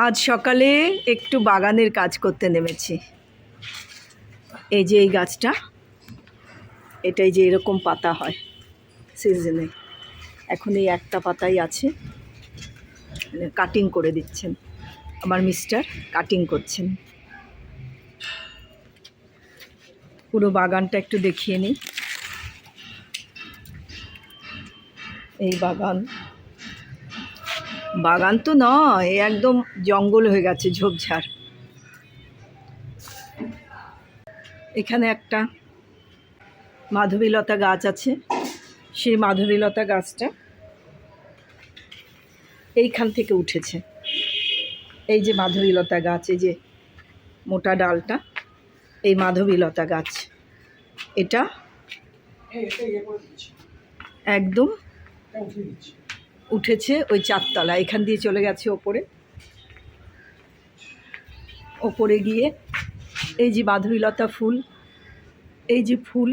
আজ সকালে একটু বাগানের কাজ করতে নেমেছি। এই যে এই গাছটা, এটাই যে এরকম পাতা হয় সিজনে এখন এই একটা পাতাই আছে কাটিং করে দিচ্ছেন। আমার মিস্টার কাটিং করছেন। পুরো বাগানটা একটু দেখিয়ে নিই। এই বাগান বাগান তো নয় একদম জঙ্গল হয়ে গেছে ঝোপঝাড়। এখানে একটা মাধবীলতা গাছ আছে সেই মাধবীলতা গাছটা এইখান থেকে উঠেছে। এই যে মাধবীলতা গাছ এই যে মোটা ডালটা এই মাধবীলতা গাছ। এটা একদম উঠেছে ওই চারতলা, এখান দিয়ে চলে গেছে ওপরে। ওপরে গিয়ে এই যে মাধবীলতা ফুল, এই যে ফুল,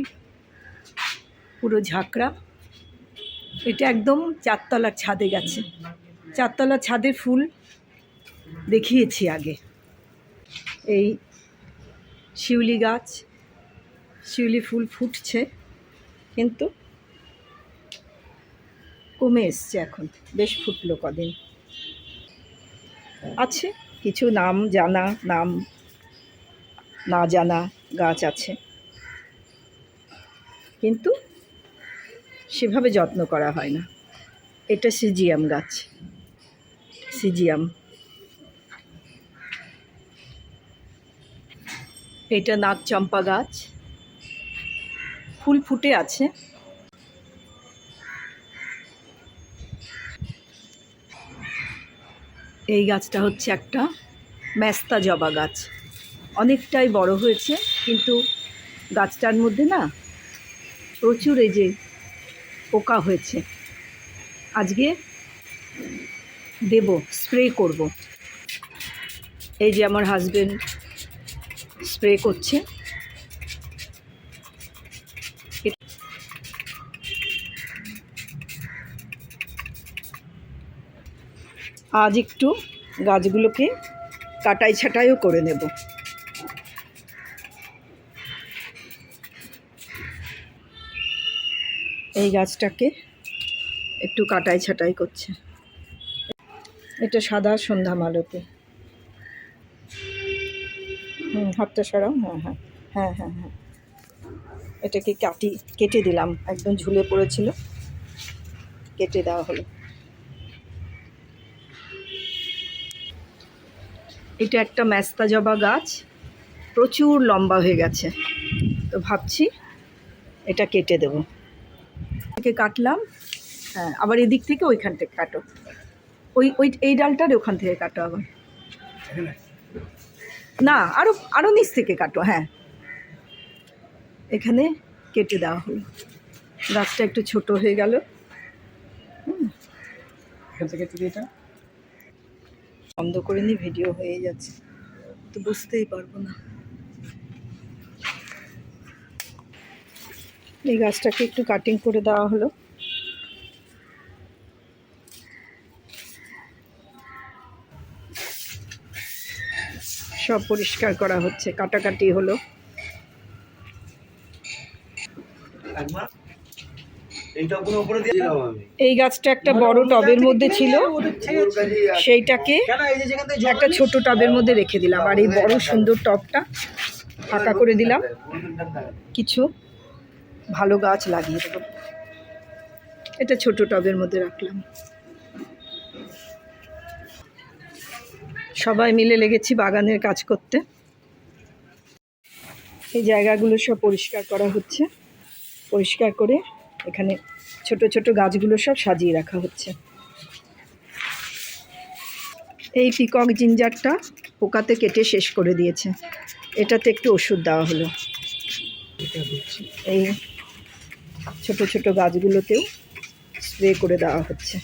পুরো ঝাঁকড়া। এটা একদম চারতলার ছাদে গেছে। চারতলার ছাদে ফুল দেখিয়েছি আগে। এই শিউলি গাছ, শিউলি ফুল ফুটছে, কিন্তু কমে এসছে এখন, বেশ ফুটলো কদিন। আছে, কিছু নাম জানা, নাম না জানা গাছ আছে। কিন্তু সেভাবে যত্ন করা হয় না। এটা সিজিয়াম গাছ, সিজিয়াম। এটা নাগচম্পা গাছ। ফুল ফুটে আছে। এই গাছটা হচ্ছে একটা মেস্তা জবা গাছ। অনেকটাই বড় হয়েছে, কিন্তু গাছটার মধ্যে না প্রচুর এই যে পোকা হয়েছে। আজকে দেব, স্প্রে করব। এই যে আমার হাজবেন্ড স্প্রে করছে। আজ একটু গাছগুলোকে কাটাই ছাটাইও করে নেব। এই গাছটাকে একটু কাটাই ছাটাই করছে। এটা সাদা সন্ধ্যা মালতে। হুম, হাতটা সরাও। হ্যাঁ হ্যাঁ হ্যাঁ হ্যাঁ হ্যাঁ। এটাকে কাটি, কেটে দিলাম। একদম ঝুলে পড়েছিল। কেটে দেওয়া হলো। এটা একটা ম্যাস্তা জবা গাছ, প্রচুর লম্বা হয়ে গেছে। তো ভাবছি এটা কেটে দেব। থেকে কাটলাম হ্যাঁ আবার এদিক থেকে ওইখান থেকে কাটো। ওই ওই, এই ডালটার ওখান থেকে কাটো আবার। না আরও আরও নিচ থেকে কাটো হ্যাঁ। এখানে কেটে দেওয়া হলো। গাছটা একটু ছোট হয়ে গেল। এখান থেকে এটা? বন্ধ করে নি ভিডিও হয়ে যাচ্ছে। তো বুঝতেই পারব না। এই গাছটাকে একটু কাটিং করে দেওয়া হলো। সব পরিষ্কার করা হচ্ছে, কাটাকাটি হলো। একবার এইটা উপরে দিয়ে দিলাম আমি। এই গাছটা একটা বড় টবের মধ্যে ছিল। সেইটাকে একটা ছোট টবের মধ্যে রেখে দিলাম। আর এই বড় সুন্দর টবটা ফাঁকা করে দিলাম। কিছু ভালো গাছ লাগিয়ে দেবো। এটা ছোট টবের মধ্যে রাখলাম। সবাই মিলে লেগেছি বাগানের কাজ করতে। এই জায়গাগুলো সব পরিষ্কার করা হচ্ছে। পরিষ্কার করে এখানে ছোট ছোট গাছগুলো সব সাজিয়ে রাখা হচ্ছে। এই পিকক জিঞ্জারটা পোকাতে কেটে শেষ করে দিয়েছে। এটাতে একটু ওষুধ দেওয়া হলো। এই ছোট ছোট গাছগুলোতেও স্প্রে করে দেওয়া হচ্ছে।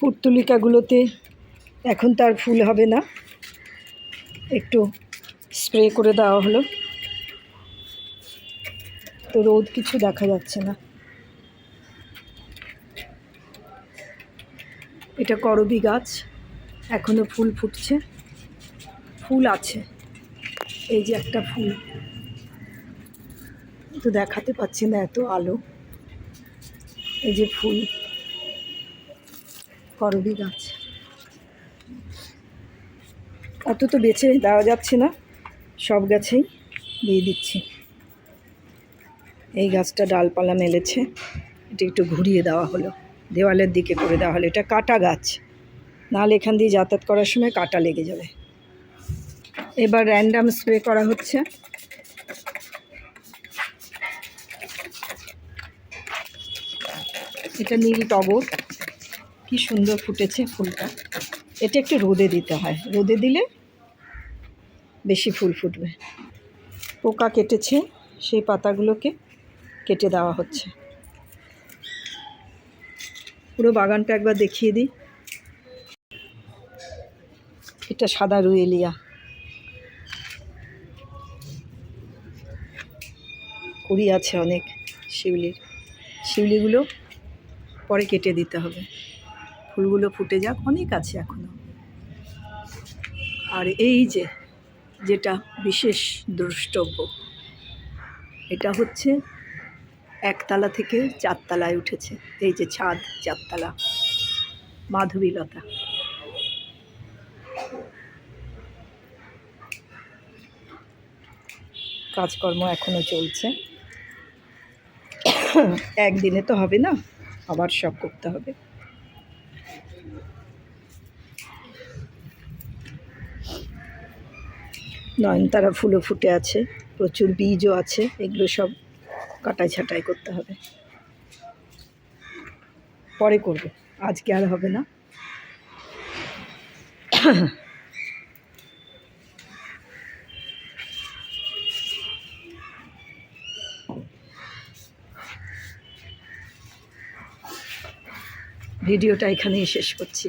পুর্তুলিকাগুলোতে এখন তার ফুল হবে না। একটু স্প্রে করে দেওয়া হলো। তো রোদ কিছু দেখা যাচ্ছে না। এটা করবি গাছ, এখনও ফুল ফুটছে। ফুল আছে, এই যে একটা ফুল। তো দেখাতে পাচ্ছি না এত আলো। এই যে ফুল। করবি গাছ। অত তো বেছে দেওয়া যাচ্ছে না, সব গাছেই দিয়ে দিচ্ছি। এই গাছটা ডালপালা মেলেছে। এটা একটু ঘুরিয়ে দেওয়া হলো। দেওয়ালের দিকে করে দেওয়া হলো। এটা কাটা গাছ। নাহলে এখান দিয়ে যাতায়াত করার সময় কাটা লেগে যাবে। এবার র্যান্ডাম স্প্রে করা হচ্ছে। এটা নীল টগর। কি সুন্দর ফুটেছে ফুলটা। এটা একটু রোদে দিতে হয়। রোদে দিলে বেশি ফুল ফুটবে। পোকা কেটেছে সেই পাতাগুলোকে। কেটে দেওয়া হচ্ছে। পুরো বাগানটা একবার দেখিয়ে দিই। এটা সাদা রুয়েলিয়া। কুড়ি আছে অনেক শিউলির। শিউলিগুলো পরে কেটে দিতে হবে। ফুলগুলো ফুটে যাক, অনেক আছে এখনও। আর এই যে, যেটা বিশেষ দ্রষ্টব্য, এটা হচ্ছে একতলা থেকে চারতলায় উঠেছে। এই যে ছাদ, চারতলা। মাধবীলতা। কাজকর্ম এখনও চলছে। একদিনে তো হবে না, আবার সব করতে হবে। নয়নতারা ফুলও ফুটে আছে, প্রচুর বীজও আছে, এগুলো সব কাটাই ছাটাই করতে হবে। পরে করব আজকে আর হবে না। ভিডিওটা এখানেই শেষ করছি।